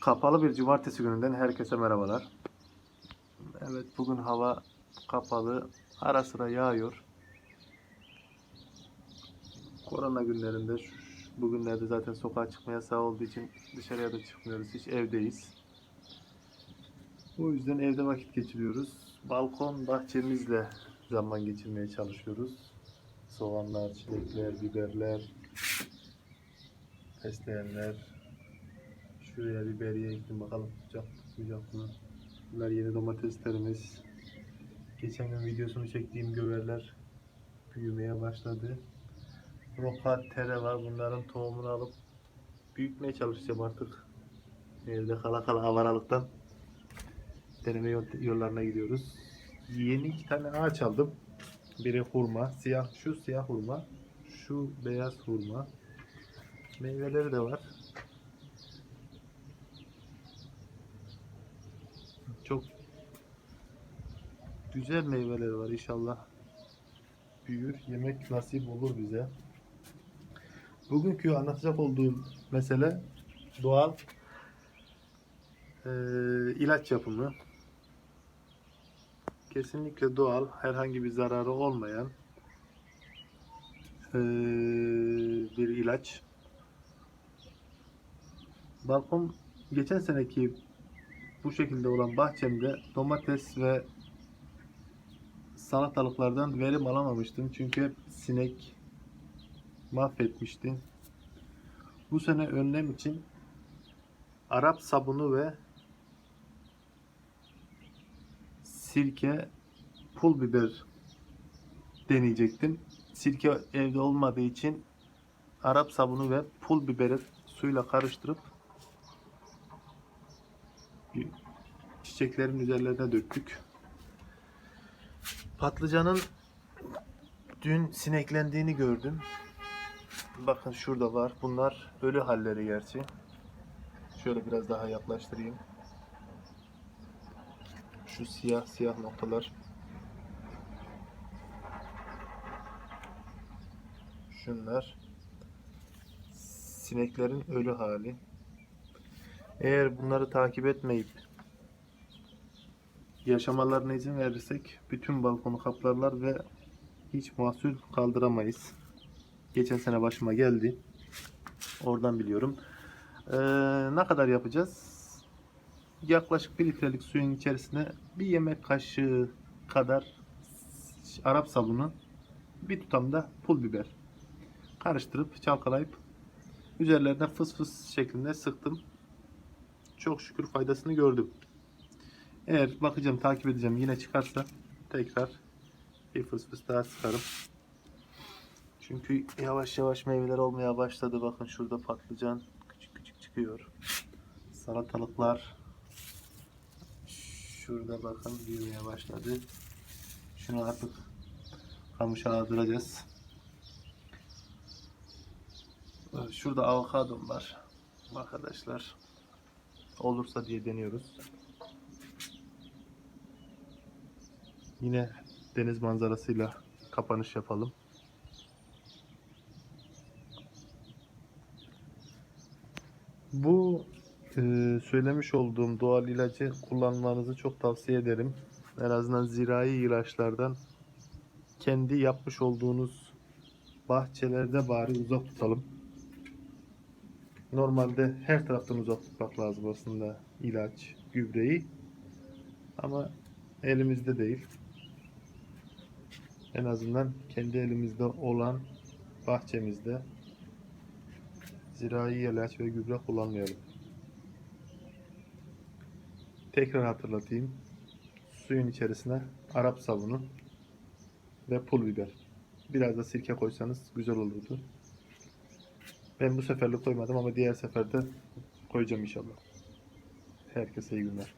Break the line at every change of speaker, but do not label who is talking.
Kapalı bir cumartesi gününden herkese merhabalar. Evet bugün hava kapalı. Ara sıra yağıyor. Korona günlerinde bugünlerde zaten sokağa çıkma yasağı olduğu için dışarıya da çıkmıyoruz. Hiç evdeyiz. O yüzden evde vakit geçiriyoruz. Balkon bahçemizle zaman geçirmeye çalışıyoruz. Soğanlar, çilekler, biberler, fesleğenler, Şuraya biberiye ektim bakalım tutacak tutmayacak mı. Bunlar yeni domateslerimiz. Geçen gün videosunu çektiğim göverler büyümeye başladı. Roka, tere var. Bunların tohumunu alıp büyütmeye çalışacağım artık. Evde kala kala avaralıktan deneme yol- yollarına gidiyoruz. Yeni iki tane ağaç aldım. Biri hurma, siyah şu siyah hurma, şu beyaz hurma. Meyveleri de var. Çok güzel meyveler var inşallah. Büyür, yemek nasip olur bize. Bugünkü anlatacak olduğum mesele doğal eee, ilaç yapımı. Kesinlikle doğal, herhangi bir zararı olmayan eee, bir ilaç. Balkon geçen seneki bu şekilde olan bahçemde domates ve salatalıklardan verim alamamıştım. Çünkü hep sinek mahvetmişti. Bu sene önlem için Arap sabunu ve sirke, pul biber deneyecektim. Sirke evde olmadığı için Arap sabunu ve pul biberi suyla karıştırıp çiçeklerin üzerlerine döktük. Patlıcanın dün sineklendiğini gördüm. Bakın şurada var. Bunlar ölü halleri gerçi. Şöyle biraz daha yaklaştırayım. Şu siyah siyah noktalar. Şunlar sineklerin ölü hali. Eğer bunları takip etmeyip yaşamalarına izin verirsek bütün balkonu kaplarlar ve hiç mahsul kaldıramayız. Geçen sene başıma geldi. Oradan biliyorum. Ee, ne kadar yapacağız? Yaklaşık 1 litrelik suyun içerisine bir yemek kaşığı kadar Arap sabunu, bir tutam da pul biber karıştırıp çalkalayıp üzerlerine fıs fıs şeklinde sıktım. Çok şükür faydasını gördüm. Eğer bakacağım, takip edeceğim yine çıkarsa tekrar bir fıs fıs daha sıkarım. Çünkü yavaş yavaş meyveler olmaya başladı. Bakın şurada patlıcan küçük küçük çıkıyor. Salatalıklar şurada bakın büyümeye başladı. Şunu artık kamışa aldıracağız. Şurada avokadom var. Arkadaşlar olursa diye deniyoruz. Yine deniz manzarasıyla kapanış yapalım. Bu e, söylemiş olduğum doğal ilacı kullanmanızı çok tavsiye ederim. En azından zirai ilaçlardan kendi yapmış olduğunuz bahçelerde bari uzak tutalım. Normalde her taraftan uzak tutmak lazım aslında ilaç, gübreyi. Ama elimizde değil. En azından kendi elimizde olan bahçemizde zirai ilaç ve gübre kullanmayalım. Tekrar hatırlatayım. Suyun içerisine Arap sabunu ve pul biber. Biraz da sirke koysanız güzel olurdu. Ben bu seferlik koymadım ama diğer seferde koyacağım inşallah. Herkese iyi günler.